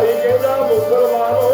ਕਲੀ ਘਰਾਰੀ ਕਹਿੰਦਾ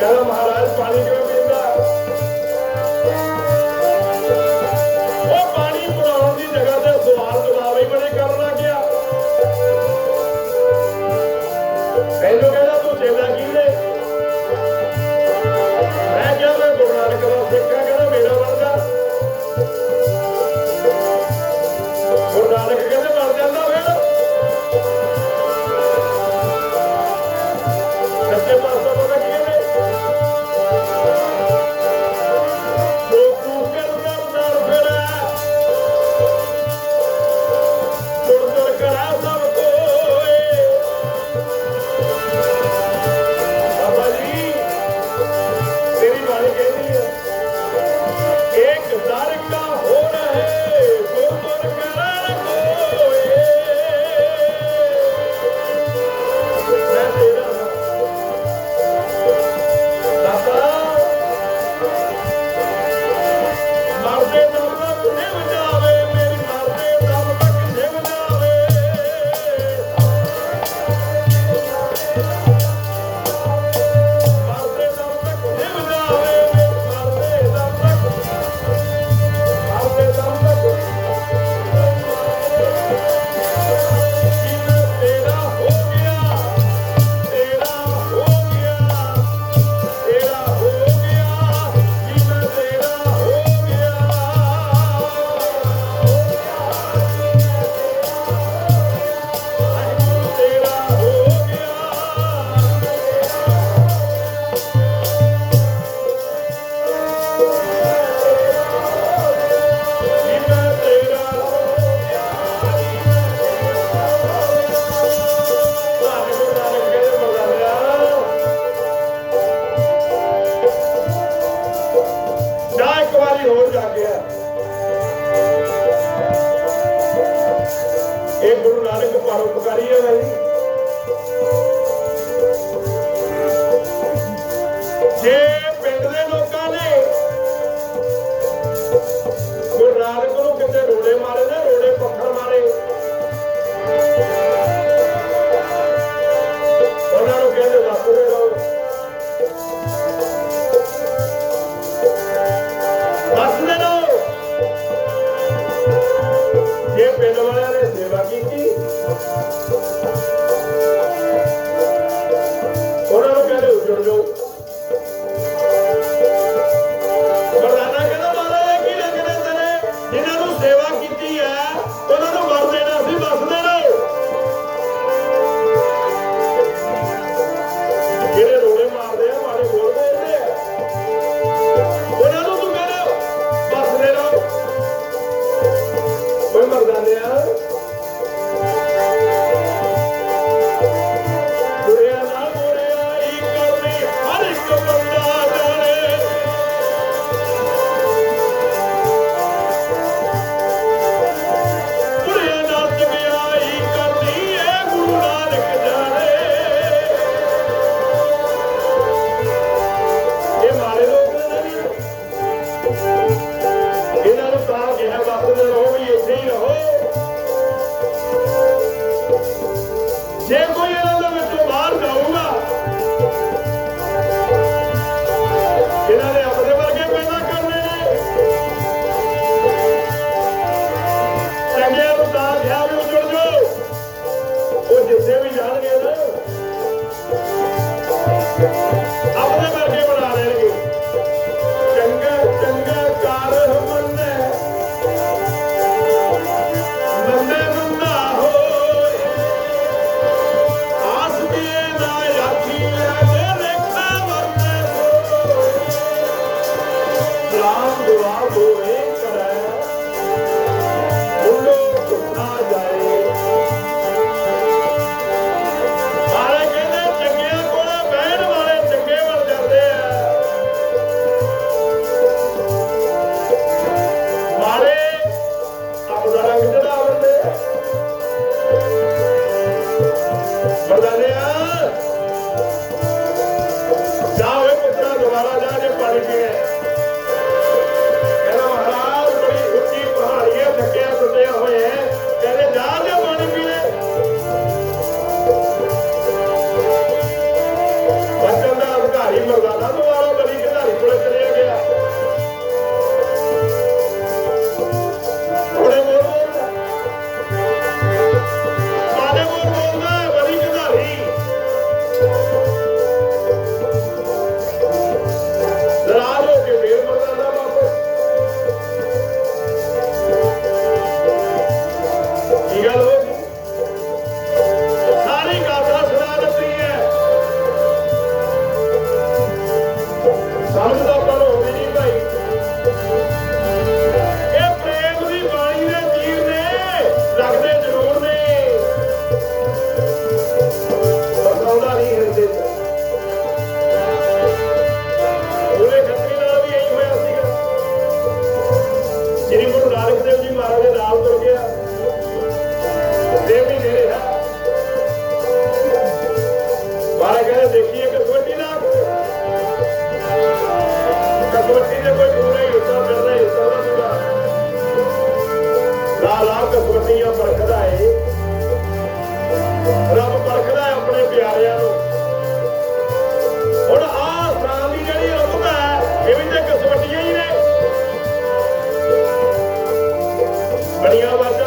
त्याला महाराज पालिका ਹਾਲਾਤ ਕਸਵਟੀਆਂ ਪਰਖਦਾ ਏ। ਰੱਬ ਪਰਖਦਾ ਆਪਣੇ ਪਿਆਰਿਆਂ ਨੂੰ। ਹੁਣ ਆਹ ਜਿਹੜੀ ਰੁੱਤ ਇਹ ਵੀ ਤੇ ਕਸਵਟੀਆਂ ਹੀ ਨੇ। ਬੜੀਆਂ ਵਾਰ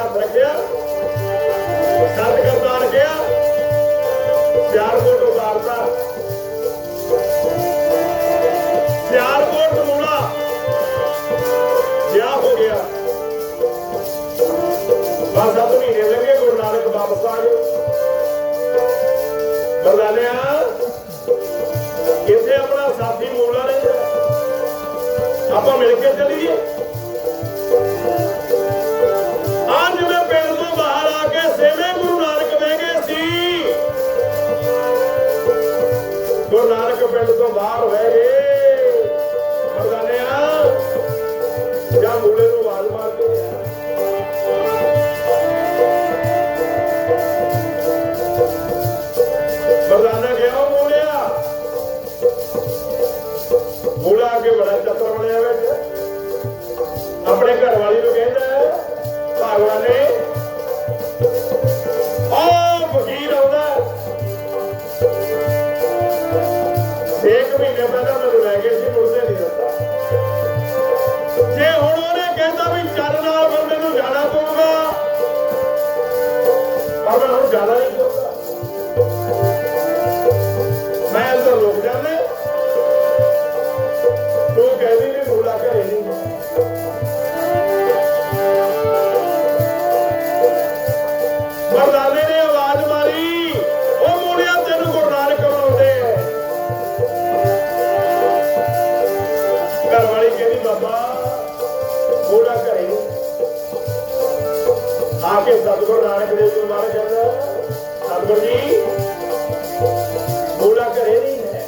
olhar para. na área que o Pedro Zambaro, velho. জানাব না কারণ আমি জানাই ਆ ਨਾਨਕ ਦੇਵ ਜੀ ਮਾਰੇ ਕਹਿੰਦਾ ਸਤਿਗੁਰੂ ਜੀ ਮੂਲਾ ਘਰੇ ਨਹੀਂ ਹੈ।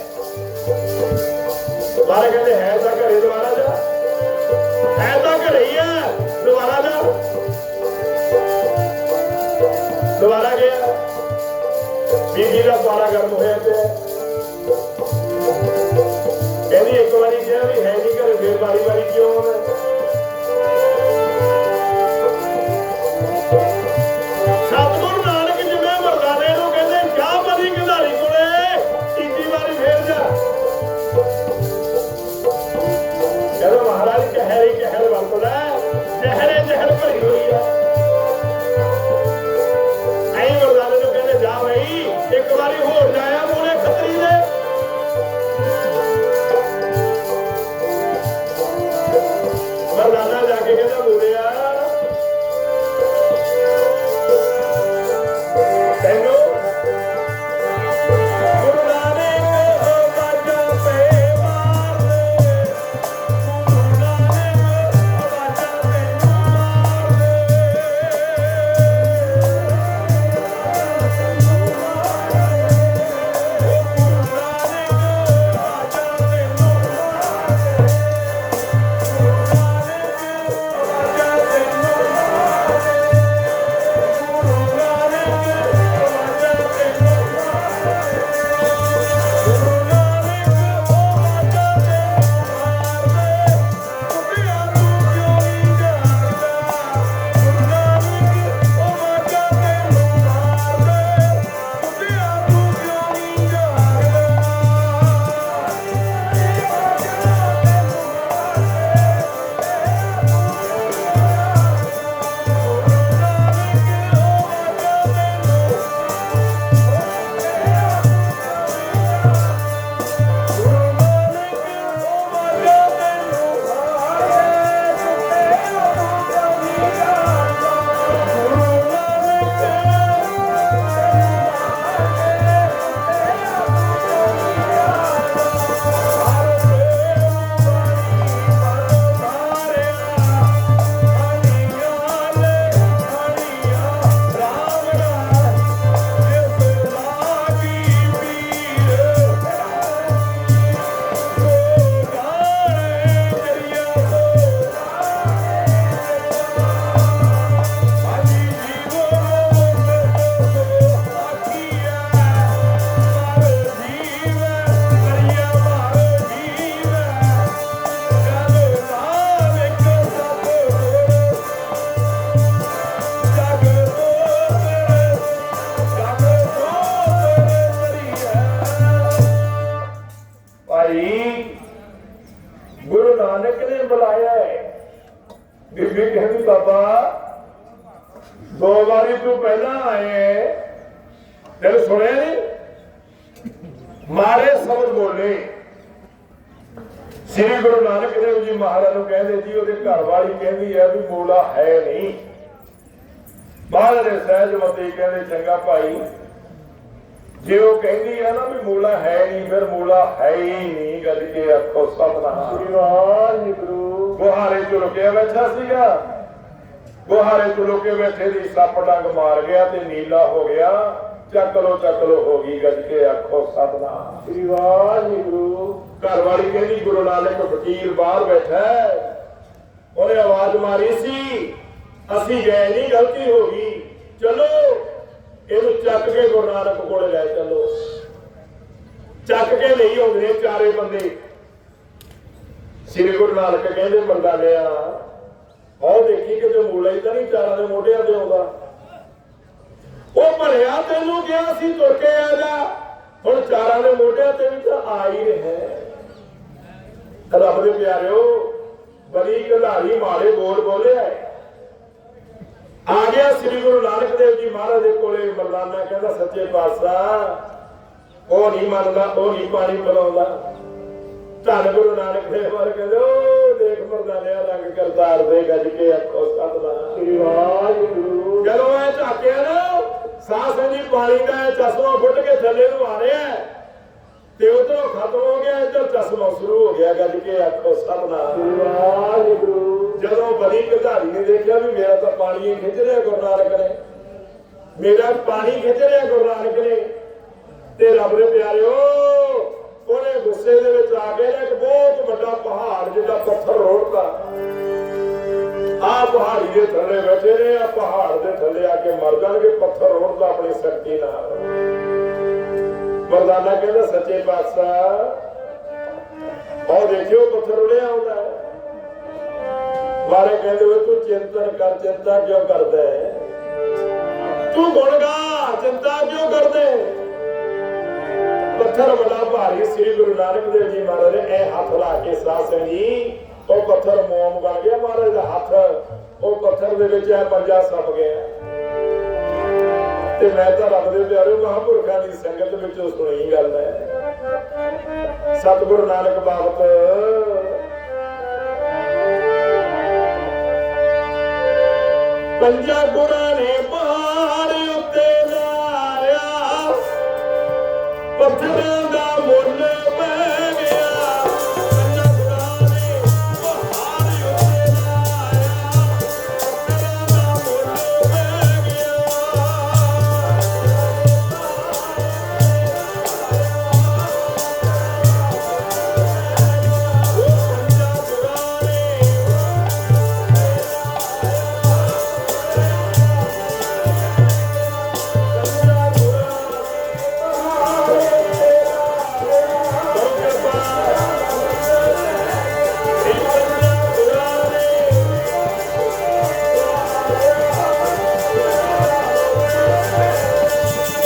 ਮਾਰੇ ਕਹਿੰਦੇ, ਹੈ ਤਾਂ ਘਰੇ, ਦੁਬਾਰਾ ਜਾ। ਹੈ ਤਾਂ ਘਰੇ ਹੀ ਹੈ ਦੁਬਾਰਾ ਜਾ। ਦੁਬਾਰਾ ਗਿਆ। ਬੀਬੀ ਦਾ ਪਾਰਾ ਗਰਮ ਹੋਇਆ ਪਿਆ। ਕਹਿੰਦੀ, ਇੱਕ ਵਾਰੀ ਕਿਹਾ ਵੀ ਹੈ ਨਹੀਂ ਘਰੇ, ਫੇਰ ਵਾਰੀ ਵਾਰੀ ਕਿਉਂ ਆਉਣਾ ਨਾਨਕ ਨੇ ਬੁਲਾਇਆ ਹੈ। ਬੀਬੀ ਕਹਿੰਦੀ, ਬਾਬਾ, ਦੋ ਵਾਰੀ ਤੂੰ ਪਹਿਲਾਂ ਆਏ ਤੈਨੂੰ ਸੁਣਿਆ ਨਹੀਂ ਮਾਰੇ ਸ਼ਬਦ ਬੋਲੇ। ਸ੍ਰੀ ਗੁਰੂ ਨਾਨਕ ਦੇਵ ਜੀ ਮਹਾਰਾਜ ਨੂੰ ਕਹਿੰਦੇ ਜੀ, ਉਹਦੇ ਘਰ ਵਾਲੀ ਕਹਿੰਦੀ ਹੈ ਵੀ ਮੋਲਾ ਹੈ ਨਹੀਂ। ਮਹਾਰਾਜ ਦੇ ਸਹਿਜਮਤੀ ਕਹਿੰਦੇ, ਚੰਗਾ ਭਾਈ ਜੇ ਉਹ ਕਹਿੰਦੀ ਹੈ ਨਾ ਵੀ ਮੂਲਾ ਹੈ ਨਹੀਂ ਫਿਰ ਮੂਲਾ ਹੈ ਹੀ ਨਹੀਂ ਗੱਲ ਕੇ ਆਖੋ ਸਤਨਾਮ। ਸ੍ਰੀ ਵਾਹਿਗੁਰੂ। ਗੁਹਾਰੇ ਚ ਲੁਕਿਆ ਬੈਠਾ ਸੀਗਾ। ਗੁਹਾਰੇ ਚ ਲੁਕੇ ਬੈਠੇ ਦੀ ਸੱਪ ਡੰਗ ਮਾਰ ਗਿਆ ਤੇ ਨੀਲਾ ਹੋ ਗਿਆ। ਚੱਕ ਲੋ ਚੱਕ ਲੋ ਹੋ ਗਈ ਗੱਜ ਕੇ ਆਖੋ ਸਤਨਾਮ। ਸ੍ਰੀ ਵਾਹਿਗੁਰੂ। ਘਰ ਵਾਲੀ ਕਹਿੰਦੀ ਗੁਰੂ ਨਾਨਕ ਫਕੀਰ ਬਾਹਰ ਬੈਠਾ ਹੈ। ਉਹਨੇ ਆਵਾਜ਼ ਮਾਰੀ ਸੀ ਅਸੀਂ ਗਏ ਨਹੀਂ ਗਲਤੀ ਹੋ ਗਈ। ਚਲੋ ਇਹਨੂੰ ਚੱਕ ਕੇ ਗੁਰੂ ਨਾਨਕ ਕੋਲੇ ਲੈ ਚੱਲੋ। ਚੱਕ ਕੇ ਨਹੀਂ ਆਉਂਦੇ ਚਾਰੇ ਬੰਦੇ। ਸ੍ਰੀ ਗੁਰੂ ਨਾਨਕ ਕਹਿੰਦੇ ਬੰਦਾ ਲਿਆ। ਉਹ ਦੇਖੀ ਕਿ ਮੂਲਾ ਹੀ ਤਾਂ ਨਹੀਂ ਚਾਰਾਂ ਦੇ ਮੋਢਿਆਂ ਤੇ ਆਉਂਦਾ। ਉਹ ਭਲਿਆ ਤੈਨੂੰ ਕਿਹਾ ਸੀ ਤੁਰ ਕੇ ਆ ਜਾ। ਹੁਣ ਚਾਰਾਂ ਦੇ ਮੋਢਿਆਂ ਤੇ ਵੀ ਤਾਂ ਆ ਹੀ ਰਿਹਾ। ਰੱਬ ਦੇ ਪਿਆਰਿਓ, ਬੜੀ ਕਢਾਈ ਮਾੜੇ ਬੋਲ ਬੋਲਿਆ। ਆ ਗਿਆ ਸ੍ਰੀ ਗੁਰੂ ਨਾਨਕ ਦੇਵ ਜੀ ਮਹਾਰਾਜ ਦੇ ਕੋਲੇ ਮਰਦਾਨਾ ਕਹਿੰਦਾ ਸੱਚੇ ਪਾਤਸ਼ਾਹ ਉਹ ਨਹੀਂ ਮੰਨਦਾ ਉਹ ਨਹੀਂ ਪਾਣੀ ਪਿਲਾਉਂਦਾ ਧੰਨ ਗੁਰੂ ਨਾਨਕ ਦੇਵ ਵਾਰ ਕਹਿੰਦੇ ਉਹ ਦੇਖ ਮਰਦਾਨਿਆ ਰੰਗ ਕਰਤਾਰ ਦੇ ਗੱਜ ਕੇ ਅੱਖੋਂ ਸਤਦਾ ਸ੍ਰੀ ਵਾਹਿਗੁਰੂ ਜਦੋਂ ਇਹ ਝਾਕਿਆ ਨਾ ਸਾਹ ਸੰਜੀ ਪਾਣੀ ਦਾ ਚਸ਼ਮਾ ਫੁੱਟ ਕੇ ਥੱਲੇ ਨੂੰ ਆ ਰਿਹਾ ਹੈ। ਤੇ ਉਧਰੋਂ ਖਤਮ ਹੋ ਗਿਆ ਇੱਧਰ ਚਸ਼ਮਾ ਸ਼ੁਰੂ ਹੋ ਗਿਆ ਗੱਜ ਕੇ ਅੱਖੋਂ ਸਤਨਾ ਸ੍ਰੀ ਵਾਹਿਗੁਰੂ। ਜਦੋਂ ਬਲੀ ਕਧਾਰੀ ਨੇ ਦੇਖਿਆ ਵੀ ਮੇਰਾ ਤਾਂ ਪਾਣੀ ਹੀ ਖਿੱਚ ਰਿਹਾ ਗੁਰੂ ਨਾਨਕ ਨੇ। ਮੇਰਾ ਪਾਣੀ ਖਿੱਚ ਰਿਹਾ ਗੁਰੂ ਨਾਨਕ ਨੇ। ਤੇ ਰੱਬ ਦੇ ਪਿਆਰਿਓ ਉਹਨੇ ਗੁੱਸੇ ਦੇ ਵਿੱਚ ਆ ਕੇ ਇੱਕ ਬਹੁਤ ਵੱਡਾ ਪਹਾੜ ਜਿਹੜਾ ਪੱਥਰ ਰੋੜਦਾ ਆ ਪਹਾੜੀ ਦੇ ਥੱਲੇ ਬੈਠੇ ਨੇ ਆ ਪਹਾੜ ਦੇ ਥੱਲੇ ਆ ਕੇ ਮਰ ਜਾਣਗੇ ਪੱਥਰ ਰੋੜਦਾ ਆਪਣੀ ਸ਼ਕਤੀ ਨਾਲ। ਮਰਦਾਨਾ ਕਹਿੰਦਾ ਸੱਚੇ ਪਾਤਸ਼ਾਹ ਉਹ ਦੇਖਿਓ ਪੱਥਰ ਉੜਿਆ ਆਉਂਦਾ ਮਾਰੇ ਕਹਿੰਦੇ ਓਏ ਤੂੰ ਚਿੰਤਨ ਕਰ, ਚਿੰਤਾ ਕਿਉਂ ਕਰਦਾ ਹੈ? ਤੂੰ ਗੁਣ ਚਿੰਤਾ ਕਿਉਂ ਕਰਦੇ? ਪੱਥਰ ਬੜਾ ਭਾਰੀ ਸ੍ਰੀ ਗੁਰੂ ਨਾਨਕ ਦੇਵ ਜੀ ਮਹਾਰਾਜ ਨੇ ਇਹ ਹੱਥ ਲਾ ਕੇ ਸਾਸਣ ਜੀ, ਉਹ ਪੱਥਰ ਮੋਮ ਬਣ ਗਿਆ। ਮਹਾਰਾਜ ਦਾ ਹੱਥ, ਉਹ ਪੱਥਰ ਦੇ ਵਿੱਚ ਇਹ ਪੰਜਾ ਸੱਪ ਗਿਆ। ਤੇ ਮੈਂ ਤਾਂ ਰੱਬ ਦੇ ਪਿਆਰੇ ਮਹਾਂਪੁਰਖਾਂ ਦੀ ਸੰਗਤ ਵਿੱਚੋਂ ਸੁਣੀ ਗੱਲ ਹੈ। ਸਤਿਗੁਰੂ ਨਾਨਕ ਬਾਬਤ। ਪੰਜਾ ਗੁਰਾਂ ਨੇ ਪਹਾੜ ਉੱਤੇ ਲਾਇਆ ਪੱਥਰ